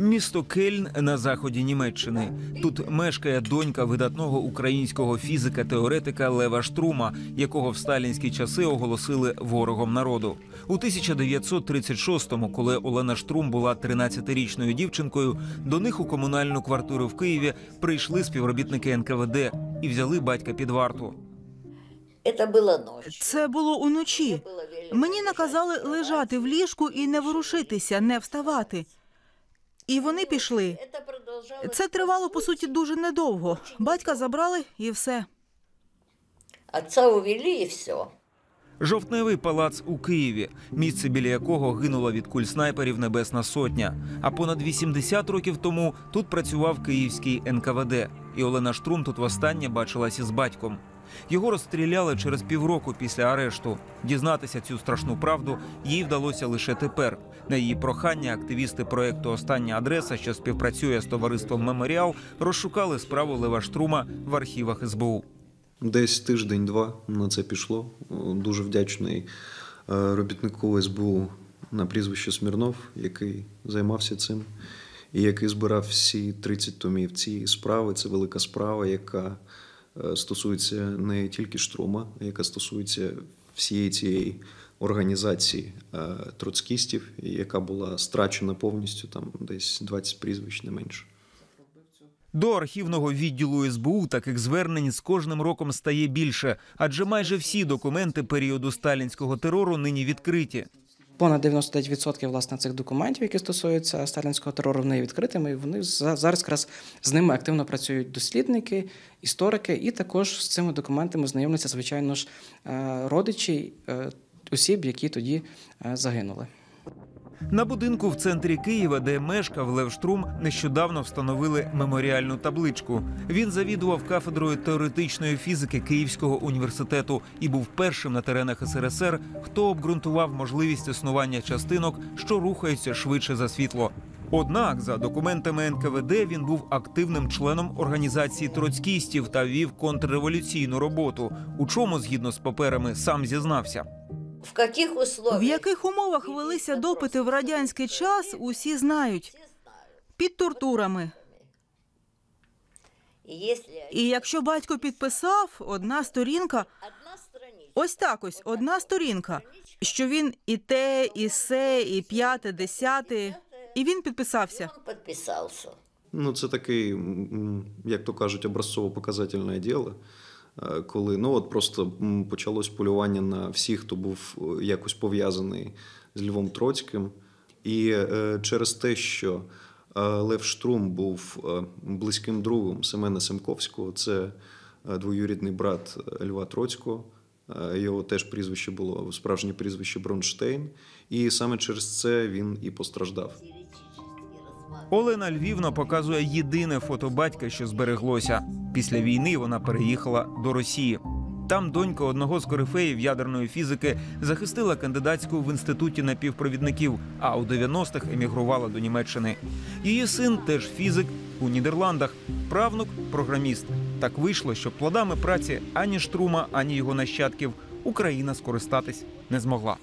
Місто Кельн на заході Німеччини. Тут мешкає донька видатного українського фізика-теоретика Лева Штрума, якого в сталінські часи оголосили ворогом народу. У 1936-му, коли Олена Штрум була 13-річною дівчинкою, до них у комунальну квартиру в Києві прийшли співробітники НКВД і взяли батька під варту. Это было ночью. Це було уночі. Мені наказали лежати в ліжку і не ворушитися, не вставати. І вони пішли. Це тривало по суті дуже недовго. Батька забрали і все. Отца увели и все. Жовтневий палац у Києві, місце біля якого гинула від куль снайперів Небесна Сотня. А понад 80 років тому тут працював київський НКВД, і Олена Штрум тут востаннє бачилась із батьком. Його розстріляли через півроку після арешту. Дізнатися цю страшну правду їй вдалося лише тепер. На її прохання активісти проекту Остання адреса, що співпрацює з товариством Меморіал, розшукали справу Лева Штрума в архівах СБУ. Десь тиждень-два на це пішло. Дуже вдячний е, робітнику СБУ на прізвище Смірнов, який займався цим і який збирав всі 30 томів цієї справи. Це велика справа, яка стосується не тільки Штрума, яка стосується всієї цієї організації е, троцкістів, яка була страчена повністю, там десь 20 прізвищ не менше. До архівного відділу СБУ таких звернень з кожним роком стає більше, адже майже всі документи періоду сталінського терору нині відкриті. Понад 99% власне цих документів, які стосуються сталінського терору, вони відкритими. І вони за- зараз якраз з ними активно працюють дослідники, історики, і також з цими документами знайомляться, звичайно ж, е, родичі е, осіб, які тоді е, загинули. На будинку в центрі Києва, де мешкав Лев Штрум, нещодавно встановили меморіальну табличку. Він завідував кафедрою теоретичної фізики Київського університету і був першим на теренах СРСР, хто обґрунтував можливість існування частинок, що рухаються швидше за світло. Однак, за документами НКВД, він був активним членом організації троцкістів та вів контрреволюційну роботу. У чому, згідно з паперами, сам зізнався. В каких условиях? В яких умовах велися допити в радянський час, усі знають. Під тортурами. И если І якщо батько підписав, одна сторінка, ось так ось, одна сторінка, що він і те, і се, і п'яте, десяте, і він підписався. он подписался. Ну, це такий, як то кажуть, образцово-показательне діло. Е, Коли ну от просто почалось полювання на всіх, хто був е, якось пов'язаний з Львом Троцьким. І е, через те, що Лев Штрум був близьким другом Семена Семковського, це двоюрідний брат Льва Троцького. Його теж прізвище було справжнє прізвище Бронштейн. І саме через це він і постраждав. Олена Львівна показує єдине фото батька, що збереглося. Після війни вона переїхала до Росії. Там донька одного з корифеїв ядерної фізики захистила кандидатську в інституті напівпровідників, а у 90-х емігрувала до Німеччини. Її син теж фізик у Нідерландах, правнук програміст. Так вийшло, що плодами праці ані Штрума, ані його нащадків Україна скористатись не змогла.